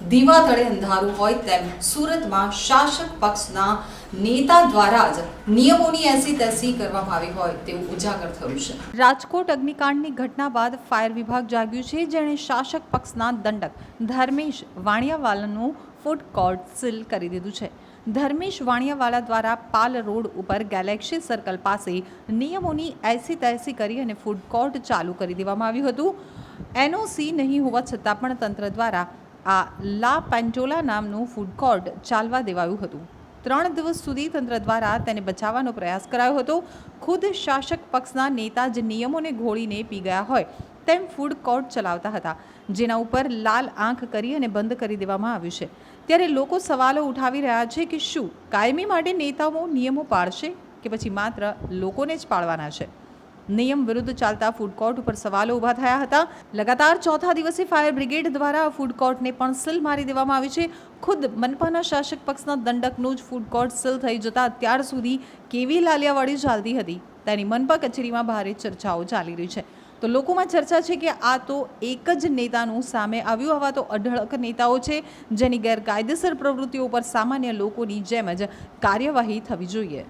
દીવા તળે અંધારું હોય તેમ સુરતમાં શાસક પક્ષના નેતા દ્વારા જ નિયમોની એસી તેસી કરવામાં આવી હોય તેવું ઉજાગર થયું છે. રાજકોટ અગ્નિકાંડની ઘટના બાદ ફાયર વિભાગ જાગ્યું છે. જેણે શાસક પક્ષના દંડક ધર્મેશ વાણિયાવાલાનું ફૂડ કોર્ટ સીલ કરી દીધું છે. ધર્મેશ વાણિયાવાલા દ્વારા પાલ રોડ ઉપર ગેલેક્સી સર્કલ પાસે નિયમોની એસી તેસી કરી અને ફૂડ કોર્ટ ચાલુ કરી દેવામાં આવ્યું હતું. એનઓસી નહીં હોવા છતાં પણ તંત્ર દ્વારા આ લા પેન્ટોલા નામનું ફૂડ કોર્ટ ચાલવા દેવાયું હતું. ત્રણ દિવસ સુધી તંત્ર દ્વારા તેને બચાવવાનો પ્રયાસ કરાયો હતો. ખુદ શાસક પક્ષના નેતા જ નિયમોને ઘોળીને પી ગયા હોય તેમ ફૂડ કોર્ટ ચલાવતા હતા. જેના ઉપર લાલ આંખ કરી અને બંધ કરી દેવામાં આવ્યું છે. ત્યારે લોકો સવાલો ઉઠાવી રહ્યા છે કે શું કાયમી માટે નેતાઓ નિયમો પાળશે કે પછી માત્ર લોકોને જ પાળવાના છે? નિયમ વિરુદ્ધ ચાલતા ફૂડ કોર્ટ ઉપર સવાલો ઊભા થયા હતા. લગાતાર ચોથા દિવસે ફાયર બ્રિગેડ દ્વારા ફૂડ કોર્ટને પણ સીલ મારી દેવામાં આવી છે. ખુદ મનપાના શાસક પક્ષના દંડકનું જ ફૂડ કોર્ટ સીલ થઈ જતા અત્યાર સુધી કેવી લાલિયાવાડી ચાલતી હતી? તેની મનપા કચેરીમાં ભારે ચર્ચાઓ ચાલી રહી છે. તો લોકોમાં ચર્ચા છે કે આ તો એક જ નેતાનું સામે આવ્યું, આવા તો અઢળક નેતાઓ છે જેની ગેરકાયદેસર પ્રવૃત્તિઓ પર સામાન્ય લોકોની જેમ જ કાર્યવાહી થવી જોઈએ.